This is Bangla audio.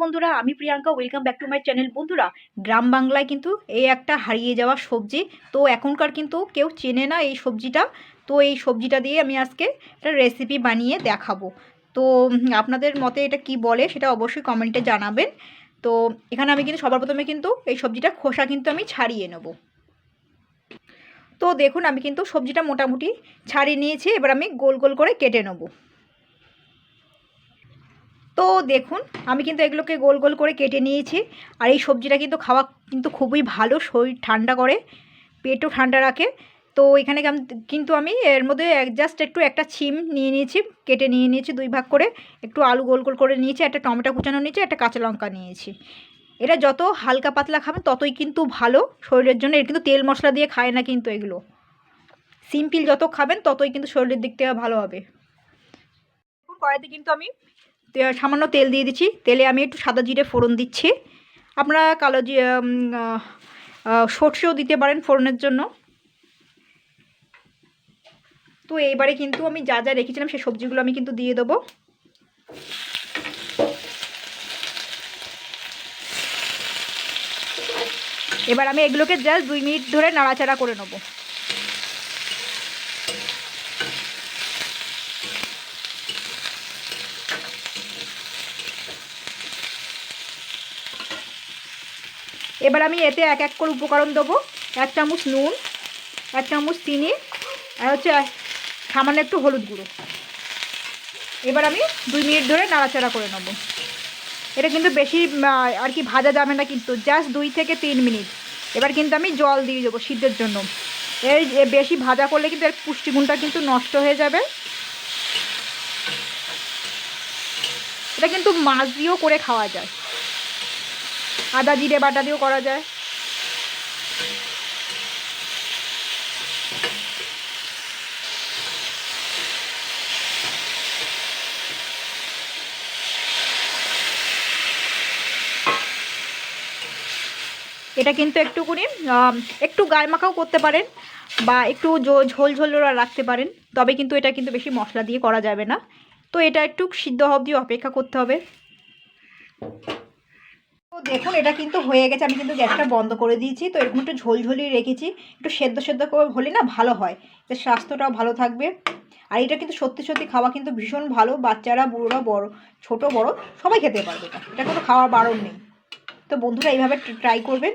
বন্ধুরা, আমি Priyanka welcome back to my channel বন্ধুরা, গ্রাম বাংলায় কিন্তু এই একটা হারিয়ে যাওয়া সবজি, তো এখনকার কিন্তু কেউ চেনে না এই সবজিটা। তো এই সবজিটা দিয়ে আমি আজকে একটা রেসিপি বানিয়ে দেখাবো। তো আপনাদের মতে এটা কি বলে সেটা অবশ্যই কমেন্টে জানাবেন। তো, এখানে আমি কিন্তু, সবার প্রথমে কিন্তু এই সবজিটা খোসা কিন্তু আমি ছাড়িয়ে নেব। তো দেখুন, আমি কিন্তু সবজিটা মোটামুটি ছাড়িয়ে নিয়েছি, এবার আমি গোল গোল করে কেটে নেব। তো দেখুন, আমি কিন্তু এগুলোকে গোল গোল করে কেটে নিয়েছি। আর এই সবজিটা কিন্তু খাওয়া কিন্তু খুবই ভালো, শরীর ঠান্ডা করে, পেটও ঠান্ডা রাখে। তো এখানে কিন্তু আমি এর মধ্যে জাস্ট একটু একটা ছিম নিয়ে নিয়েছি, কেটে নিয়ে নিয়েছি দুই ভাগ করে। একটু আলু গোল গোল করে নিয়েছি, একটা টমেটো কুচানো নিয়েছি, একটা কাঁচা লঙ্কা নিয়েছি। এটা যত হালকা পাতলা খাবেন, ততই কিন্তু ভালো শরীরের জন্য। এর কিন্তু তেল মশলা দিয়ে খায় না কিন্তু এগুলো। সিম্পল যত খাবেন, ততই কিন্তু শরীরের দিক থেকে ভালো হবে। কড়াইতে কিন্তু আমি সামান্য তেল দিয়ে দিচ্ছি। তেলে আমি একটু সাদা জিরে ফোড়ন দিচ্ছি। আপনারা কালো জি সর্ষেও দিতে পারেন ফোড়নের জন্য। তো এইবারে কিন্তু আমি যা যা রেখেছিলাম সেই সবজিগুলো আমি কিন্তু দিয়ে দেবো। এবার আমি এগুলোকে জাস্ট দুই মিনিট ধরে নাড়াচাড়া করে নেব। এবার আমি এতে এক এক করে উপকরণ দেবো। এক চামচ নুন, এক চামচ চিনি, আর হচ্ছে সামান্য একটু হলুদ গুঁড়ো। এবার আমি দুই মিনিট ধরে নাড়াচাড়া করে নেব। এটা কিন্তু বেশি আর কি ভাজা যাবে না কিন্তু জাস্ট দুই থেকে তিন মিনিট। এবার কিন্তু আমি জল দিয়ে দেবো সিদ্ধের জন্য। এই বেশি ভাজা করলে কিন্তু এর পুষ্টিগুণটা কিন্তু নষ্ট হয়ে যাবে। এটা কিন্তু মাছ দিয়েও করে খাওয়া যায়। আদা জিরে বাটা দিয়েও করা যায়। এটা কিন্তু একটুকুনি একটু গায়ে মাখাও করতে পারেন বা একটু ঝোল ঝোল রাখতে পারেন, তবে কিন্তু এটা কিন্তু বেশি মশলা দিয়ে করা যাবে না। তো এটা একটু সিদ্ধ অবধি অপেক্ষা করতে হবে। তো দেখুন, এটা কিন্তু হয়ে গেছে। আমি কিন্তু গ্যাসটা বন্ধ করে দিয়েছি। তো এরকম একটু ঝোলঝোলি রেখেছি। একটু সেদ্ধ সেদ্ধ করে হলে না ভালো হয়। স্বাস্থ্যটাও ভালো থাকবে। আর এটা কিন্তু সত্যি সত্যি খাওয়া কিন্তু ভীষণ ভালো। বাচ্চারা, বুড়োরা, বড়, ছোট, বড় সবাই খেতে পারবে এটা। এটা কোনো খাওয়ার বারণ নেই। তো বন্ধুরা, এইভাবে ট্রাই করবেন।